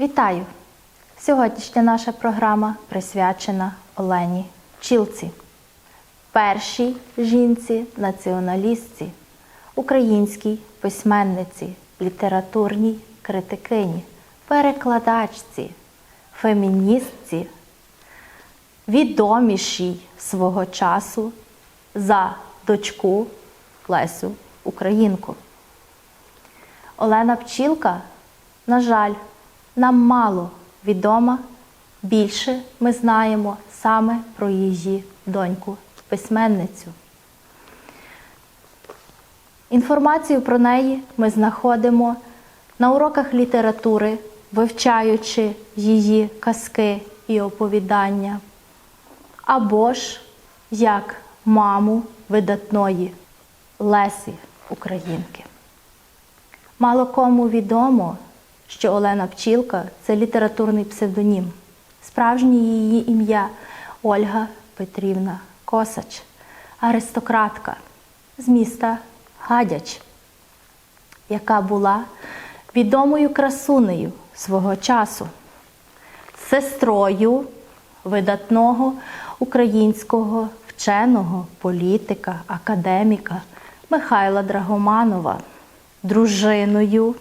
Вітаю! Сьогоднішня наша програма присвячена Олені Пчілці, першій жінці, націоналістці, українській письменниці, літературній критикині, перекладачці, феміністці, відомішій свого часу за дочку Лесю Українку. Олена Пчілка, на жаль, нам мало відома. Більше ми знаємо саме про її доньку, письменницю. Інформацію про неї ми знаходимо на уроках літератури, вивчаючи її казки і оповідання, або ж як маму видатної Лесі Українки. Мало кому відомо, що Олена Пчілка це літературний псевдонім. Справжнє її ім'я Ольга Петрівна Косач, аристократка з міста Гадяч, яка була відомою красунею свого часу, сестрою видатного українського вченого, політика, академіка Михайла Драгоманова, дружиною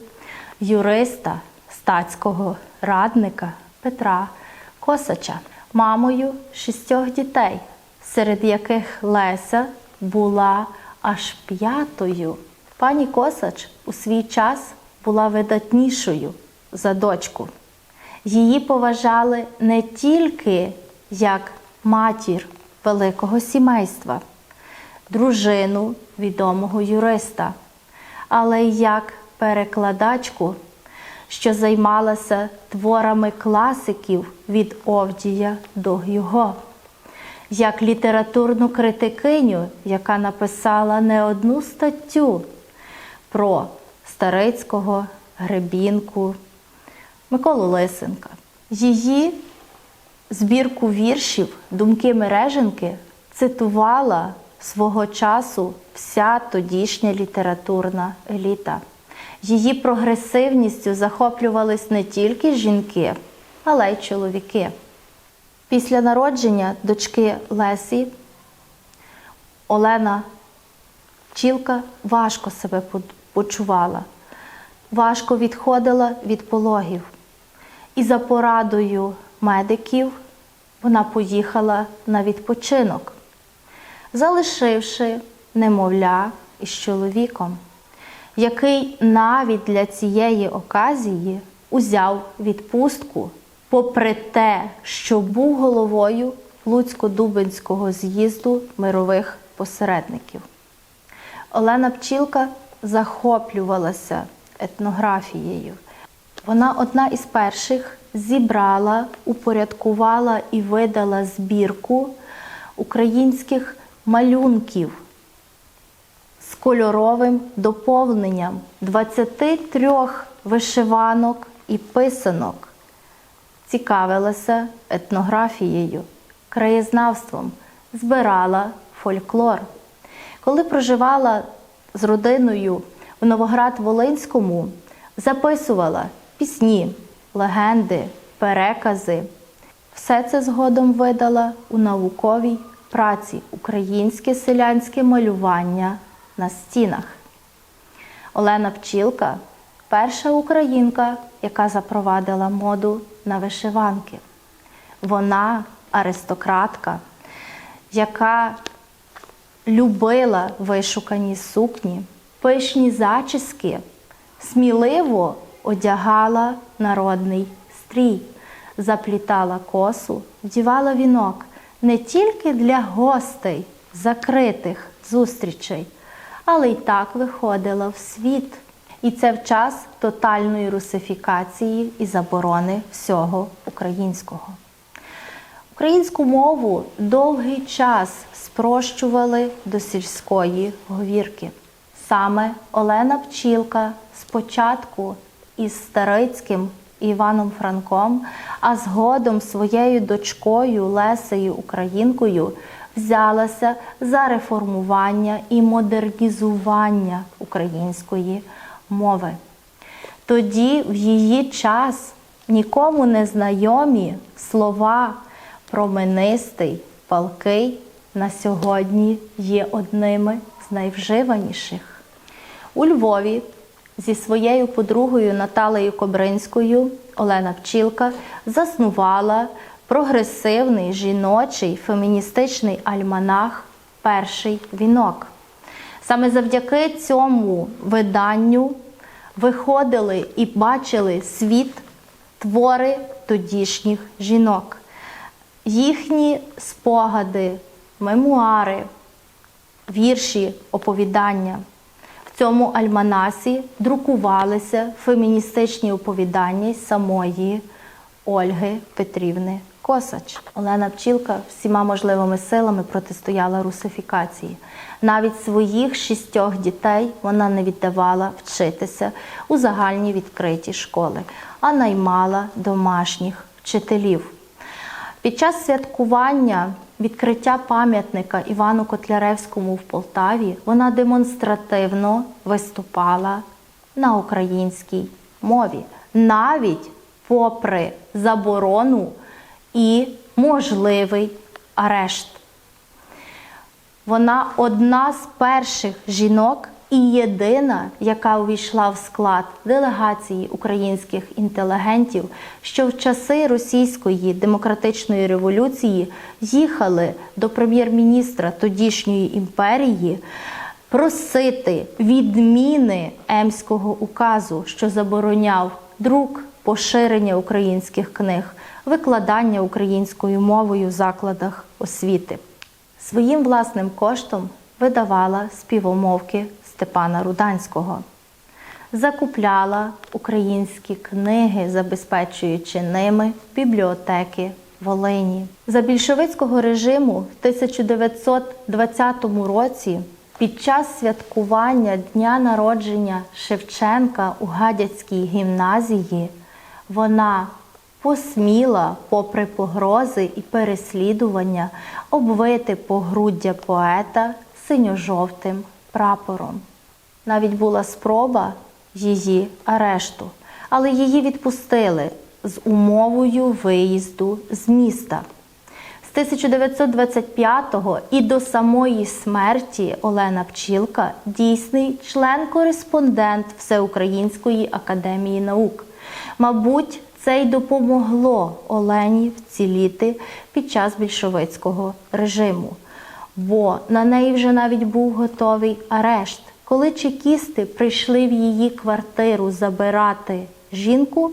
юриста, статського радника Петра Косача, мамою шістьох дітей, серед яких Леся була аж п'ятою. Пані Косач у свій час була видатнішою за дочку. Її поважали не тільки як матір великого сімейства, дружину відомого юриста, але й як перекладачку, що займалася творами класиків від Овдія до Гюго, як літературну критикиню, яка написала не одну статтю про Старицького, Гребінку, Миколу Лисенка. Її збірку віршів Думки Мереженки цитувала свого часу вся тодішня літературна еліта. Її прогресивністю захоплювались не тільки жінки, але й чоловіки. Після народження дочки Лесі Олена Чілка важко себе почувала, важко відходила від пологів. І за порадою медиків вона поїхала на відпочинок, залишивши немовля із чоловіком, який навіть для цієї оказії узяв відпустку, попри те, що був головою Луцько-Дубинського з'їзду мирових посередників. Олена Пчілка захоплювалася етнографією. Вона одна із перших зібрала, упорядкувала і видала збірку українських малюнків кольоровим доповненням 23 вишиванок і писанок. Цікавилася етнографією, краєзнавством, збирала фольклор. Коли проживала з родиною в Новоград-Волинському, записувала пісні, легенди, перекази. Все це згодом видала у науковій праці Українське селянське малювання на стінах. Олена Пчілка перша українка, яка запровадила моду на вишиванки. Вона аристократка, яка любила вишукані сукні, пишні зачіски, сміливо одягала народний стрій, заплітала косу, вдівала вінок не тільки для гостей закритих зустрічей, але й так виходила в світ. І це в час тотальної русифікації і заборони всього українського. Українську мову довгий час спрощували до сільської говірки. Саме Олена Пчілка спочатку із Старицьким Іваном Франком, а згодом своєю дочкою Лесею Українкою взялася за реформування і модернізування української мови. Тоді, в її час, нікому не знайомі слова променистий, палкий на сьогодні є одними з найвживаніших. У Львові зі своєю подругою Наталею Кобринською Олена Пчілка заснувала прогресивний жіночий феміністичний альманах Перший вінок. Саме завдяки цьому виданню виходили і бачили світ твори тодішніх жінок, їхні спогади, мемуари, вірші, оповідання. В цьому альманасі друкувалися феміністичні оповідання самої Ольги Петрівни Косач. Олена Пчілка всіма можливими силами протистояла русифікації. Навіть своїх шістьох дітей вона не віддавала вчитися у загальні відкриті школи, а наймала домашніх вчителів. Під час святкування відкриття пам'ятника Івану Котляревському в Полтаві вона демонстративно виступала на українській мові, навіть попри заборону і можливий арешт. Вона одна з перших жінок і єдина, яка увійшла в склад делегації українських інтелігентів, що в часи російської демократичної революції їхали до прем'єр-міністра тодішньої імперії просити відміни Емського указу, що забороняв друк, поширення українських книг, викладання українською мовою в закладах освіти. Своїм власним коштом видавала співомовки Степана Руданського, закупляла українські книги, забезпечуючи ними бібліотеки Волині. За більшовицького режиму в 1920 році під час святкування дня народження Шевченка у Гадяцькій гімназії вона посміла, попри погрози і переслідування, обвити погруддя поета синьо-жовтим прапором. Навіть була спроба її арешту, але її відпустили з умовою виїзду з міста. З 1925-го і до самої смерті Олена Пчілка дійсний член-кореспондент Всеукраїнської академії наук. Мабуть, це й допомогло Олені вціліти під час більшовицького режиму, бо на неї вже навіть був готовий арешт. Коли чекісти прийшли в її квартиру забирати жінку,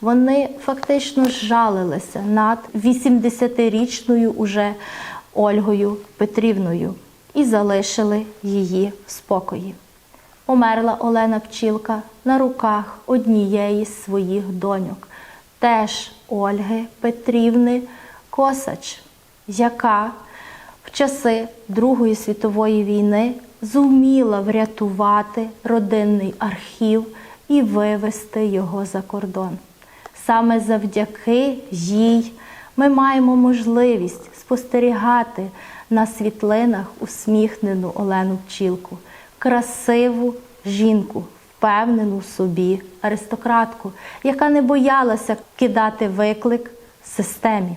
вони фактично жалилися над 80-річною уже Ольгою Петрівною і залишили її в спокої. Померла Олена Пчілка на руках однієї з своїх доньок, теж Ольги Петрівни Косач, яка в часи Другої світової війни зуміла врятувати родинний архів і вивести його за кордон. Саме завдяки їй ми маємо можливість спостерігати на світлинах усміхнену Олену Пчілку, красиву жінку, впевнену собі аристократку, яка не боялася кидати виклик системі.